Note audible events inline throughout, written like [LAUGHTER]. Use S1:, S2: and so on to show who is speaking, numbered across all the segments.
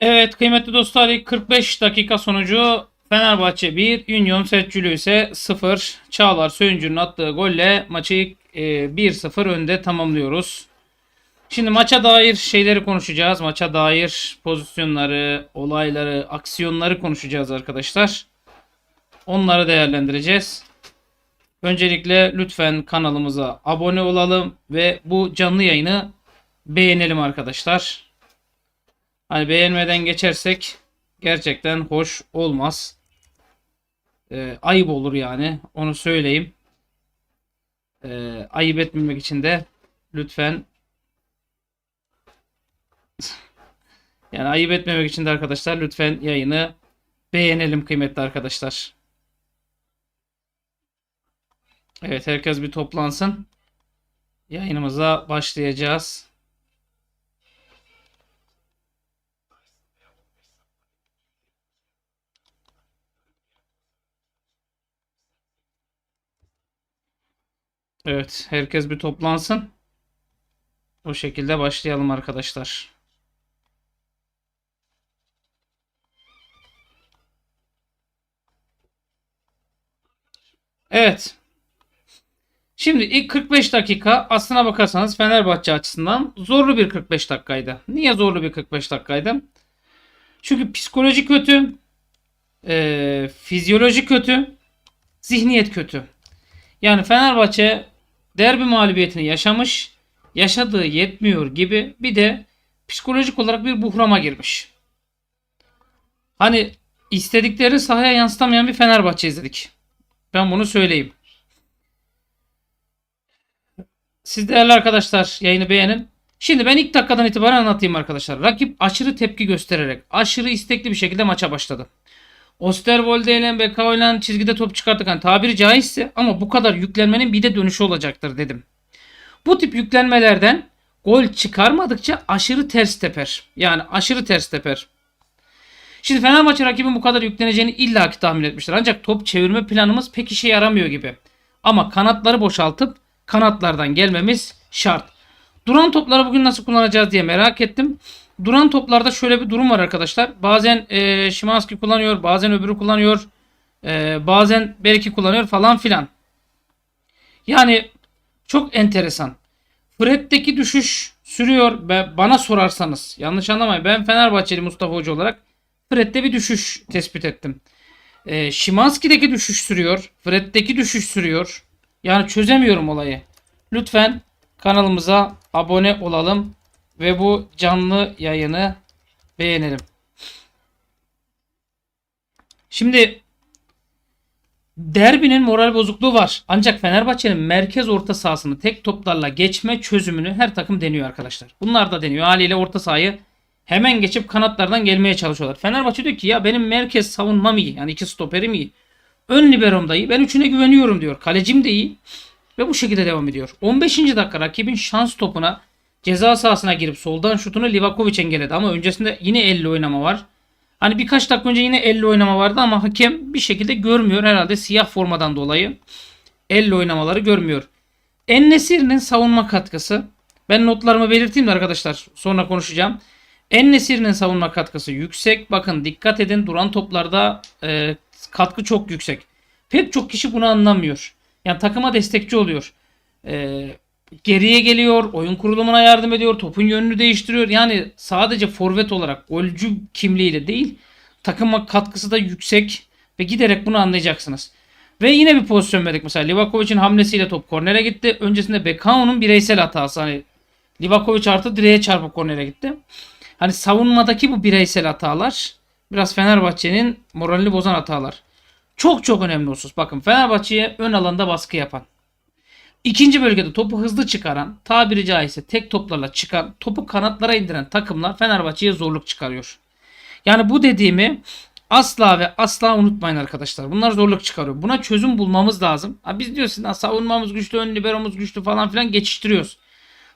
S1: Evet kıymetli dostlar ilk 45 dakika sonucu Fenerbahçe 1, Union Setçülü ise 0. Çağlar Söyüncü'nün attığı golle maçı e, 1-0 önde tamamlıyoruz. Şimdi maça dair şeyleri konuşacağız. Maça dair pozisyonları, olayları, aksiyonları konuşacağız arkadaşlar. Onları değerlendireceğiz. Öncelikle lütfen kanalımıza abone olalım ve bu canlı yayını beğenelim arkadaşlar. Hani beğenmeden geçersek gerçekten hoş olmaz. Ee, ayıp olur yani. Onu söyleyeyim. Ee, ayıp etmemek için de lütfen [LAUGHS] yani ayıp etmemek için de arkadaşlar lütfen yayını beğenelim kıymetli arkadaşlar. Evet herkes bir toplansın. Yayınımıza başlayacağız. Evet, herkes bir toplansın. O şekilde başlayalım arkadaşlar. Evet. Şimdi ilk 45 dakika aslına bakarsanız Fenerbahçe açısından zorlu bir 45 dakikaydı. Niye zorlu bir 45 dakikaydı? Çünkü psikoloji kötü, e, fizyoloji kötü, zihniyet kötü. Yani Fenerbahçe derbi mağlubiyetini yaşamış, yaşadığı yetmiyor gibi bir de psikolojik olarak bir buhrama girmiş. Hani istedikleri sahaya yansıtamayan bir Fenerbahçe izledik. Ben bunu söyleyeyim. Siz değerli arkadaşlar yayını beğenin. Şimdi ben ilk dakikadan itibaren anlatayım arkadaşlar. Rakip aşırı tepki göstererek, aşırı istekli bir şekilde maça başladı. Osterwolde ile Bekao ile çizgide top çıkarttık. Yani tabiri caizse ama bu kadar yüklenmenin bir de dönüşü olacaktır dedim. Bu tip yüklenmelerden gol çıkarmadıkça aşırı ters teper. Yani aşırı ters teper. Şimdi Fenerbahçe rakibin bu kadar yükleneceğini illaki tahmin etmiştir. Ancak top çevirme planımız pek işe yaramıyor gibi. Ama kanatları boşaltıp kanatlardan gelmemiz şart. Duran topları bugün nasıl kullanacağız diye merak ettim. Duran toplarda şöyle bir durum var arkadaşlar. Bazen e, Şimanski kullanıyor, bazen öbürü kullanıyor. E, bazen belki kullanıyor falan filan. Yani çok enteresan. Fred'deki düşüş sürüyor. Ve bana sorarsanız yanlış anlamayın. Ben Fenerbahçeli Mustafa Hoca olarak Fred'de bir düşüş tespit ettim. E, Şimanski'deki düşüş sürüyor. Fred'deki düşüş sürüyor. Yani çözemiyorum olayı. Lütfen kanalımıza abone olalım ve bu canlı yayını beğenelim. Şimdi derbinin moral bozukluğu var. Ancak Fenerbahçe'nin merkez orta sahasını tek toplarla geçme çözümünü her takım deniyor arkadaşlar. Bunlar da deniyor. Haliyle orta sahayı hemen geçip kanatlardan gelmeye çalışıyorlar. Fenerbahçe diyor ki ya benim merkez savunmam iyi. Yani iki stoperim iyi. Ön liberom da iyi. Ben üçüne güveniyorum diyor. Kalecim de iyi. Ve bu şekilde devam ediyor. 15. dakika rakibin şans topuna ceza sahasına girip soldan şutunu Livakovic engelledi. Ama öncesinde yine 50 oynama var. Hani birkaç dakika önce yine 50 oynama vardı ama hakem bir şekilde görmüyor. Herhalde siyah formadan dolayı 50 oynamaları görmüyor. Ennesir'in savunma katkısı. Ben notlarımı belirteyim de arkadaşlar sonra konuşacağım. Ennesir'in savunma katkısı yüksek. Bakın dikkat edin duran toplarda e, katkı çok yüksek. Pek çok kişi bunu anlamıyor. Yani takıma destekçi oluyor. E, geriye geliyor, oyun kurulumuna yardım ediyor, topun yönünü değiştiriyor. Yani sadece forvet olarak golcü kimliğiyle değil, takıma katkısı da yüksek ve giderek bunu anlayacaksınız. Ve yine bir pozisyon verdik mesela. Livakovic'in hamlesiyle top kornere gitti. Öncesinde Bekao'nun bireysel hatası. Hani Livakovic artı direğe çarpıp kornere gitti. Hani savunmadaki bu bireysel hatalar biraz Fenerbahçe'nin moralini bozan hatalar. Çok çok önemli husus. Bakın Fenerbahçe'ye ön alanda baskı yapan. İkinci bölgede topu hızlı çıkaran, tabiri caizse tek toplarla çıkan, topu kanatlara indiren takımlar Fenerbahçe'ye zorluk çıkarıyor. Yani bu dediğimi asla ve asla unutmayın arkadaşlar. Bunlar zorluk çıkarıyor. Buna çözüm bulmamız lazım. Ha biz diyorsun ha, savunmamız güçlü, ön liberomuz güçlü falan filan geçiştiriyoruz.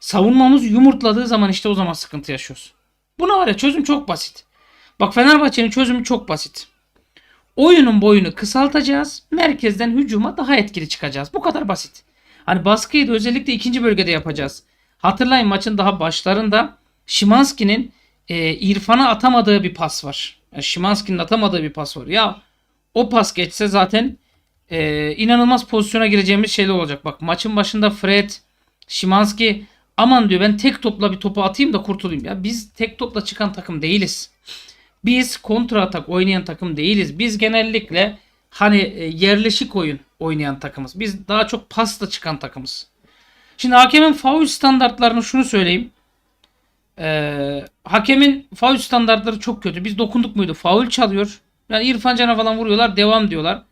S1: Savunmamız yumurtladığı zaman işte o zaman sıkıntı yaşıyoruz. Buna var ya çözüm çok basit. Bak Fenerbahçe'nin çözümü çok basit. Oyunun boyunu kısaltacağız. Merkezden hücuma daha etkili çıkacağız. Bu kadar basit. Hani baskıyı da özellikle ikinci bölgede yapacağız. Hatırlayın maçın daha başlarında Şimanski'nin e, İrfan'a atamadığı bir pas var. Yani Şimanski'nin atamadığı bir pas var. Ya o pas geçse zaten e, inanılmaz pozisyona gireceğimiz şeyler olacak. Bak maçın başında Fred, Şimanski aman diyor ben tek topla bir topu atayım da kurtulayım. Ya biz tek topla çıkan takım değiliz. Biz kontra atak oynayan takım değiliz. Biz genellikle hani e, yerleşik oyun oynayan takımız. Biz daha çok pasla çıkan takımız. Şimdi hakemin faul standartlarını şunu söyleyeyim. Ee, hakemin faul standartları çok kötü. Biz dokunduk muydu? Faul çalıyor. Yani İrfan Can'a falan vuruyorlar. Devam diyorlar.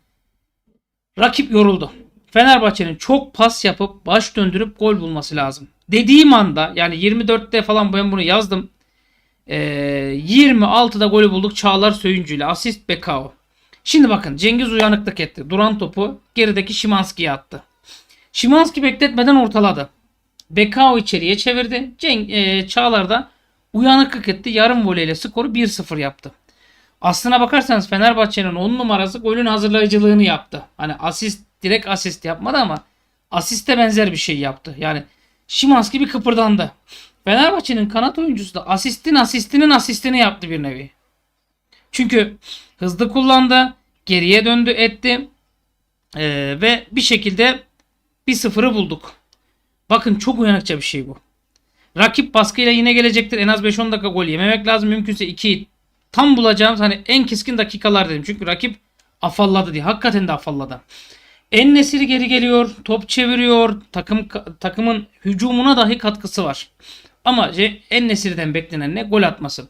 S1: Rakip yoruldu. Fenerbahçe'nin çok pas yapıp baş döndürüp gol bulması lazım. Dediğim anda yani 24'te falan ben bunu yazdım. Ee, 26'da golü bulduk Çağlar Söyüncü ile. Asist Bekao. Şimdi bakın Cengiz uyanıklık etti. Duran topu gerideki Şimanski'ye attı. Şimanski bekletmeden ortaladı. Bekao içeriye çevirdi. Cenk, e, Çağlar da uyanıklık etti. Yarım voleyle skoru 1-0 yaptı. Aslına bakarsanız Fenerbahçe'nin 10 numarası golün hazırlayıcılığını yaptı. Hani asist direkt asist yapmadı ama asiste benzer bir şey yaptı. Yani Şimanski bir kıpırdandı. Fenerbahçe'nin kanat oyuncusu da asistin asistinin asistini yaptı bir nevi. Çünkü hızlı kullandı, geriye döndü etti Ee, ve bir şekilde bir sıfırı bulduk. Bakın çok uyanıkça bir şey bu. Rakip baskıyla yine gelecektir. En az 5-10 dakika gol yememek lazım. Mümkünse 2'yi tam bulacağımız hani en keskin dakikalar dedim. Çünkü rakip afalladı diye. Hakikaten de afalladı. En nesiri geri geliyor. Top çeviriyor. Takım takımın hücumuna dahi katkısı var. Ama en nesirden beklenen ne? Gol atması.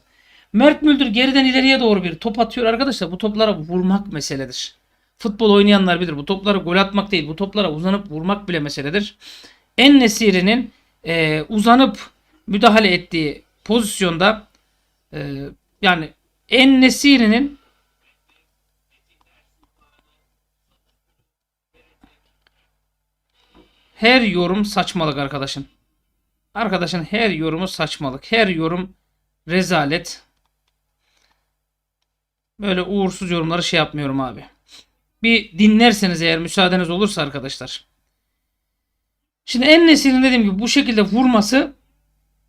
S1: Mert Müldür geriden ileriye doğru bir top atıyor. Arkadaşlar bu toplara vurmak meseledir. Futbol oynayanlar bilir. Bu toplara gol atmak değil. Bu toplara uzanıp vurmak bile meseledir. En Nesiri'nin e, uzanıp müdahale ettiği pozisyonda e, yani En Nesiri'nin her yorum saçmalık arkadaşın. Arkadaşın her yorumu saçmalık. Her yorum rezalet. Böyle uğursuz yorumları şey yapmıyorum abi. Bir dinlerseniz eğer müsaadeniz olursa arkadaşlar. Şimdi en nesilin dediğim gibi bu şekilde vurması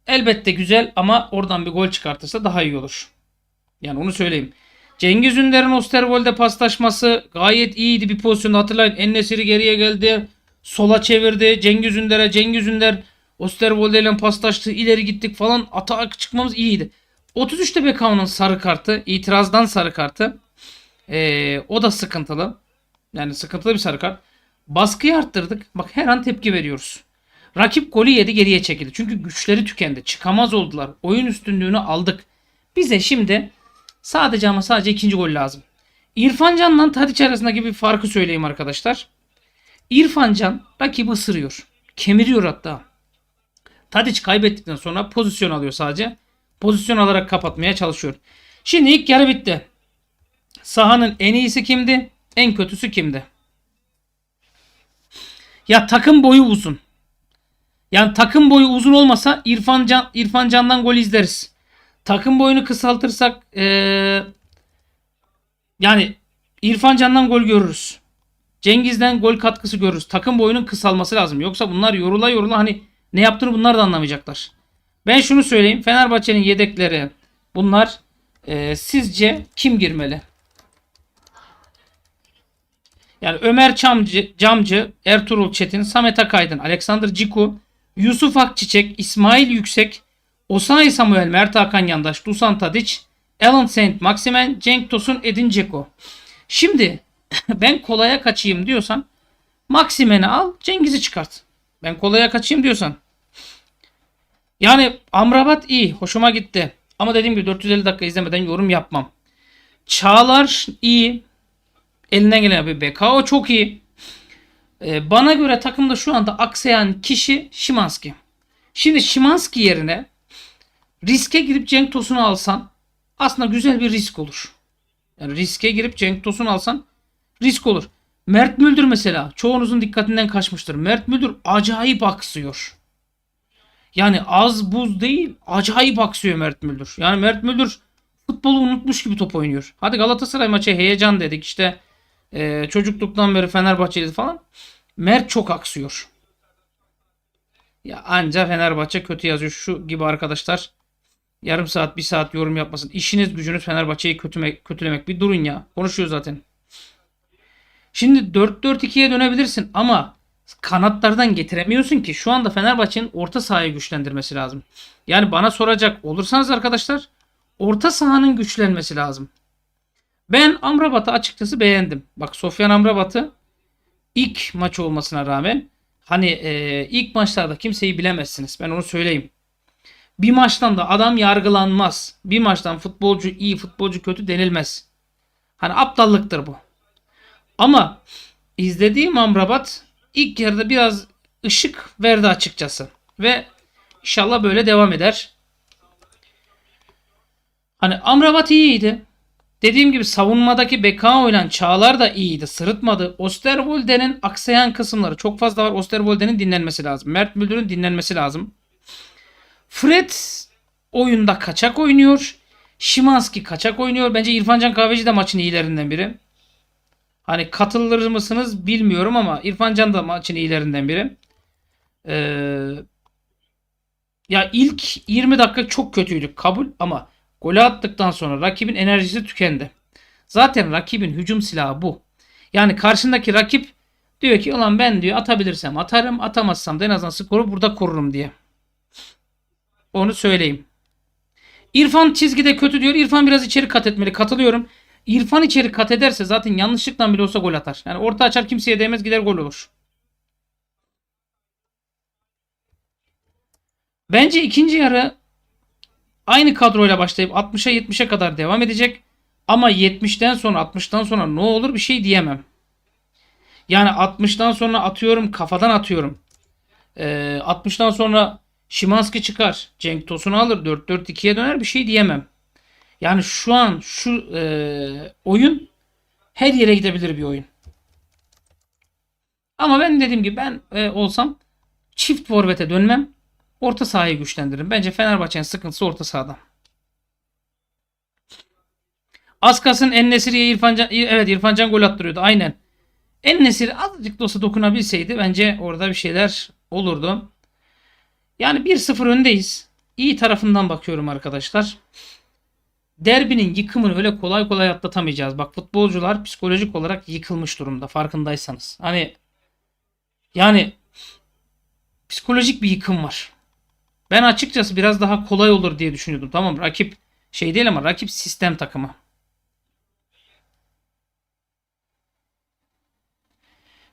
S1: elbette güzel ama oradan bir gol çıkartırsa daha iyi olur. Yani onu söyleyeyim. Cengiz Ünder'in Osterwold'e paslaşması gayet iyiydi bir pozisyonda hatırlayın. Ennesiri geriye geldi. Sola çevirdi. Cengiz Ünder'e Cengiz Ünder Osterwolde ile paslaştı. ileri gittik falan. Atak çıkmamız iyiydi. 33'te Bekao'nun sarı kartı. itirazdan sarı kartı. Ee, o da sıkıntılı. Yani sıkıntılı bir sarı kart. Baskıyı arttırdık. Bak her an tepki veriyoruz. Rakip golü yedi geriye çekildi. Çünkü güçleri tükendi. Çıkamaz oldular. Oyun üstünlüğünü aldık. Bize şimdi sadece ama sadece ikinci gol lazım. İrfan Can'la Tadiç arasındaki bir farkı söyleyeyim arkadaşlar. İrfan Can rakibi ısırıyor. Kemiriyor hatta. Tadiç kaybettikten sonra pozisyon alıyor sadece. Pozisyon alarak kapatmaya çalışıyor. Şimdi ilk yarı bitti. Sahanın en iyisi kimdi? En kötüsü kimdi? Ya takım boyu uzun. Yani takım boyu uzun olmasa İrfan Can İrfan Can'dan gol izleriz. Takım boyunu kısaltırsak ee, yani İrfan Can'dan gol görürüz. Cengiz'den gol katkısı görürüz. Takım boyunun kısalması lazım. Yoksa bunlar yorula yorula hani ne yaptığını bunlar da anlamayacaklar. Ben şunu söyleyeyim. Fenerbahçe'nin yedekleri bunlar. E, sizce kim girmeli? Yani Ömer Çamcı, Camcı, Ertuğrul Çetin, Samet Akaydın, Alexander Ciku, Yusuf Akçiçek, İsmail Yüksek, Osayi Samuel, Mert Hakan Yandaş, Dusan Tadiç, Alan Saint Maximen, Cenk Tosun, Edin Ceko. Şimdi [CLEARS THROAT] ben kolaya kaçayım diyorsan Maximen'i al Cengiz'i çıkart. Ben kolaya kaçayım diyorsan. Yani Amrabat iyi. Hoşuma gitti. Ama dediğim gibi 450 dakika izlemeden yorum yapmam. Çağlar iyi. Elinden gelen bir BKO çok iyi. Ee, bana göre takımda şu anda aksayan kişi Şimanski. Şimdi Şimanski yerine riske girip Cenk Tosun'u alsan aslında güzel bir risk olur. Yani riske girip Cenk Tosun alsan risk olur. Mert Müldür mesela çoğunuzun dikkatinden kaçmıştır. Mert Müldür acayip aksıyor. Yani az buz değil acayip aksıyor Mert Müldür. Yani Mert Müldür futbolu unutmuş gibi top oynuyor. Hadi Galatasaray maçı heyecan dedik işte e, çocukluktan beri Fenerbahçeli falan. Mert çok aksıyor. Ya anca Fenerbahçe kötü yazıyor şu gibi arkadaşlar yarım saat bir saat yorum yapmasın. İşiniz gücünüz Fenerbahçe'yi kötülemek, kötülemek. Bir durun ya. Konuşuyor zaten. Şimdi 4-4-2'ye dönebilirsin ama kanatlardan getiremiyorsun ki. Şu anda Fenerbahçe'nin orta sahayı güçlendirmesi lazım. Yani bana soracak olursanız arkadaşlar orta sahanın güçlenmesi lazım. Ben Amrabat'ı açıkçası beğendim. Bak Sofyan Amrabat'ı ilk maç olmasına rağmen hani e, ilk maçlarda kimseyi bilemezsiniz. Ben onu söyleyeyim. Bir maçtan da adam yargılanmaz. Bir maçtan futbolcu iyi, futbolcu kötü denilmez. Hani aptallıktır bu. Ama izlediğim Amrabat ilk yarıda biraz ışık verdi açıkçası. Ve inşallah böyle devam eder. Hani Amrabat iyiydi. Dediğim gibi savunmadaki Bekao ile Çağlar da iyiydi. Sırıtmadı. Osterwolde'nin aksayan kısımları çok fazla var. Osterwolde'nin dinlenmesi lazım. Mert Müldür'ün dinlenmesi lazım. Fred oyunda kaçak oynuyor. Şimanski kaçak oynuyor. Bence İrfan Can Kahveci de maçın iyilerinden biri. Hani katılır mısınız bilmiyorum ama İrfan Can da maçın iyilerinden biri. Ee, ya ilk 20 dakika çok kötüydük kabul ama golü attıktan sonra rakibin enerjisi tükendi. Zaten rakibin hücum silahı bu. Yani karşındaki rakip diyor ki ulan ben diyor atabilirsem atarım atamazsam da en azından skoru burada korurum diye. Onu söyleyeyim. İrfan çizgide kötü diyor. İrfan biraz içeri kat etmeli. Katılıyorum. İrfan içeri kat ederse zaten yanlışlıkla bile olsa gol atar. Yani orta açar kimseye değmez gider gol olur. Bence ikinci yarı aynı kadroyla başlayıp 60'a 70'e kadar devam edecek. Ama 70'ten sonra 60'tan sonra ne olur bir şey diyemem. Yani 60'tan sonra atıyorum kafadan atıyorum. Ee, 60'tan sonra Şimanski çıkar. Cenk Tosun'u alır. 4-4-2'ye döner bir şey diyemem. Yani şu an şu e, oyun her yere gidebilir bir oyun. Ama ben dediğim gibi ben e, olsam çift forvete dönmem. Orta sahayı güçlendiririm. Bence Fenerbahçe'nin sıkıntısı orta sahada. Askas'ın Ennesiri'ye İrfan Can, evet İrfan Can gol attırıyordu. Aynen. Ennesiri azıcık da olsa dokunabilseydi bence orada bir şeyler olurdu. Yani 1-0 öndeyiz. İyi tarafından bakıyorum arkadaşlar. Derbinin yıkımını öyle kolay kolay atlatamayacağız. Bak futbolcular psikolojik olarak yıkılmış durumda farkındaysanız. Hani yani psikolojik bir yıkım var. Ben açıkçası biraz daha kolay olur diye düşünüyordum. Tamam rakip şey değil ama rakip sistem takımı.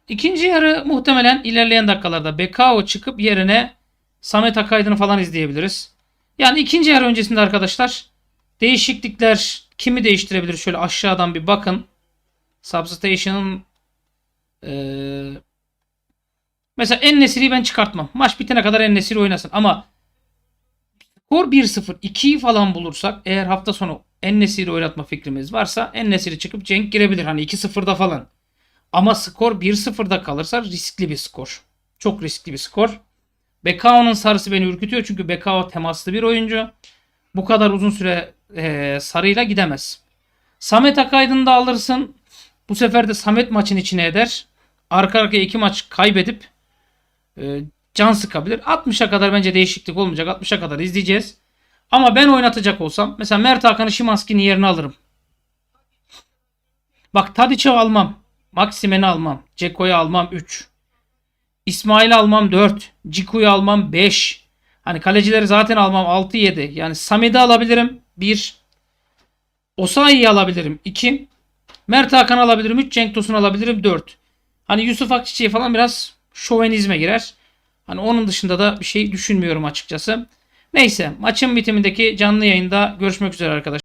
S1: İkinci yarı muhtemelen ilerleyen dakikalarda Bekao çıkıp yerine Samet Akaydın'ı falan izleyebiliriz. Yani ikinci yarı öncesinde arkadaşlar değişiklikler kimi değiştirebilir? Şöyle aşağıdan bir bakın. Substation'ın ee, mesela En-Nesyri'yi ben çıkartmam. Maç bitene kadar En-Nesyri oynasın. Ama skor 1-0 2'yi falan bulursak eğer hafta sonu En-Nesyri oynatma fikrimiz varsa En-Nesyri çıkıp Cenk girebilir. Hani 2-0'da falan. Ama skor 1-0'da kalırsa riskli bir skor. Çok riskli bir skor. Bekao'nun sarısı beni ürkütüyor çünkü Bekao temaslı bir oyuncu. Bu kadar uzun süre e, sarıyla gidemez. Samet Akaydın'ı da alırsın. Bu sefer de Samet maçın içine eder. Arka arkaya iki maç kaybedip e, can sıkabilir. 60'a kadar bence değişiklik olmayacak. 60'a kadar izleyeceğiz. Ama ben oynatacak olsam mesela Mert Hakan'ı Şimanski'nin yerine alırım. Bak Tadiç'i almam. Maksimen'i almam. Ceko'yu almam 3. İsmail'i almam 4. Ciku'yu almam 5. Hani kalecileri zaten almam 6-7. Yani Samet'i alabilirim 1. Osayi'yi alabilirim 2. Mert Hakan alabilirim 3. Cenk Tosun alabilirim 4. Hani Yusuf Akçiçek'i falan biraz şovenizme girer. Hani onun dışında da bir şey düşünmüyorum açıkçası. Neyse maçın bitimindeki canlı yayında görüşmek üzere arkadaşlar.